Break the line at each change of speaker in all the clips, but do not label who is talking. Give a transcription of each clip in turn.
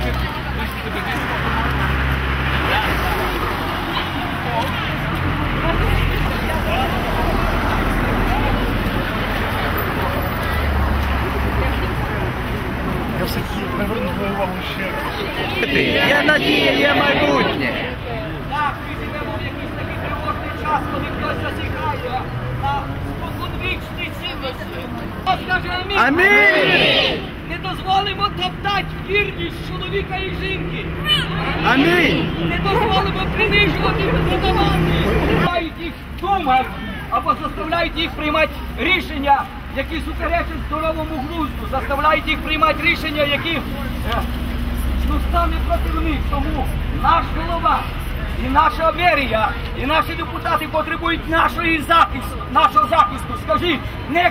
Я все-таки. Я є майбутнє. Так, ми живемо в якийсь такий тривожний час, коли хтось засікає на споконвічні цінності. Амінь! Дозволимо топтати вірність чоловіка і жінки.
Амінь!
Не дозволимо принижувати і продавати. Їх думати або заставляють їх приймати рішення, які суперечать здоровому глузду, заставляють їх приймати рішення, які е, ну, саме проти них. Тому наш голова і наша мерія, і наші депутати потребують нашої захисту, нашого захисту. Скажіть, не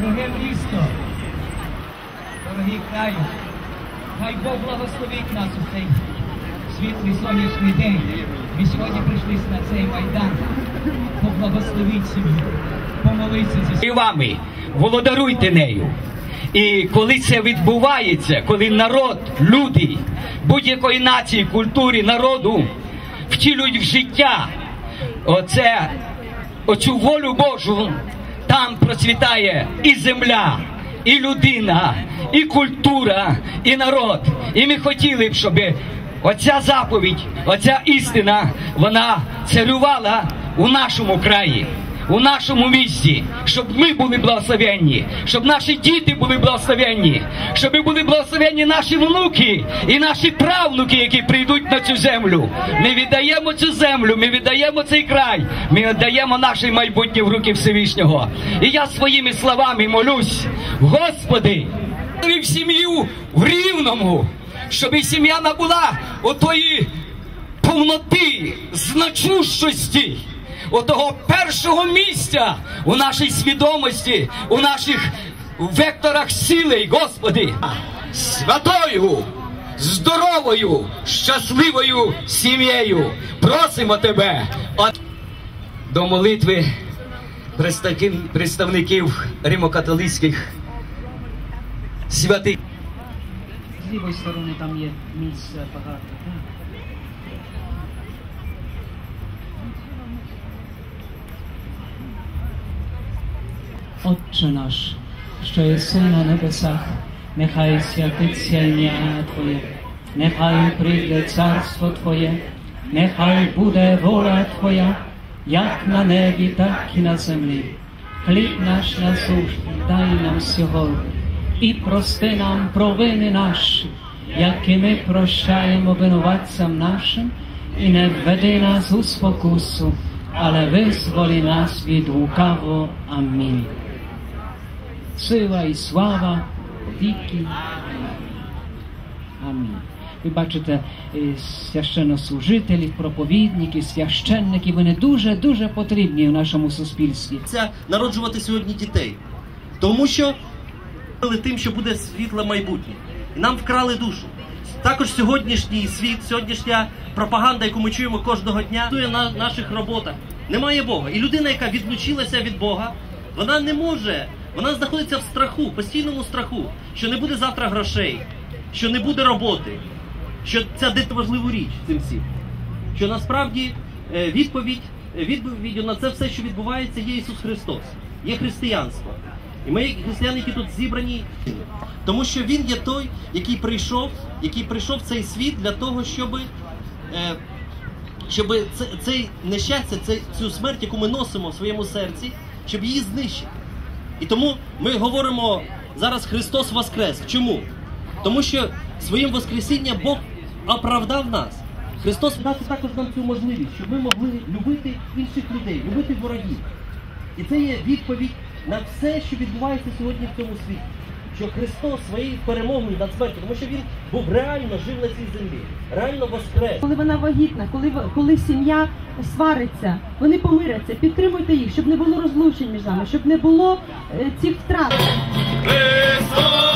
дороге місто, дорогі краю, хай Бог благословить нас у цей світлий сонячний день. Ми сьогодні прийшли на цей майдан. Поблагословіть сім'ю, помолитися зі і вами, володаруйте нею. І коли це відбувається, коли народ, люди будь-якої нації, культури, народу втілюють в життя оце оцю волю Божу, там процвітає і земля, і людина, і культура, і народ. І ми хотіли б, щоб оця заповідь, оця істина, вона царювала у нашому краї. У нашому місті, щоб ми були благословенні, щоб наші діти були благословенні, щоб були благословенні наші внуки і наші правнуки, які прийдуть на цю землю. Ми віддаємо цю землю, ми віддаємо цей край, ми віддаємо наше майбутнє в руки Всевишнього. І я своїми словами молюсь, Господи, в сім'ю в рівному, щоб і сім'я набула отої повноти, значущості, отого першого місця у нашій свідомості, у наших векторах сили, Господи, святою, здоровою, щасливою сім'єю. Просимо Тебе до молитви представників римокатолицьких святих.
З лівої сторони там є місце багато. Отче наш, що єси на небесах, нехай святиться ім'я Твоє, нехай прийде царство Твоє, нехай буде воля Твоя, як на небі, так і на землі. Хліб наш насущний дай нам сьогодні, і прости нам провини наші, як і ми прощаємо винуватцям нашим, і не введи нас у спокусу, але визволи нас від лукавого. Амінь. Сила і слава віки. Амінь. Ви бачите, е, священнослужителі, проповідники, священники, вони дуже-дуже потрібні в нашому суспільстві.
це народжувати сьогодні дітей. Тому що вели тим, що буде світле майбутнє. І нам вкрали душу. Також сьогоднішній світ, сьогоднішня пропаганда, яку ми чуємо кожного дня, на наших роботах. Немає Бога. І людина, яка відлучилася від Бога, вона не може, вона знаходиться в страху, постійному страху, що не буде завтра грошей, що не буде роботи, що дати важливу річ цим всім. Що насправді е, відповідь, е, відповіддю на це все, що відбувається, є Ісус Христос, є християнство. І ми, християни, які тут зібрані, тому що він є той, який прийшов, який прийшов в цей світ для того, щоб, е, щоб це, цей нещастя, цю смерть, яку ми носимо в своєму серці, щоб її знищити. І тому ми говоримо зараз Христос Воскрес. Чому? Тому що своїм Воскресінням Бог оправдав нас. Христос дав також нам цю можливість, щоб ми могли любити інших людей, любити ворогів. І це є відповідь на все, що відбувається сьогодні в цьому світі. Що Христос своєю перемогою над смертю, тому що Він був реально жив на цій землі, реально воскрес.
Коли вона вагітна, коли в- коли сім'я свариться, вони помиряться, підтримуйте їх, щоб не було розлучень між нами, щоб не було е, цих втрат.
Христос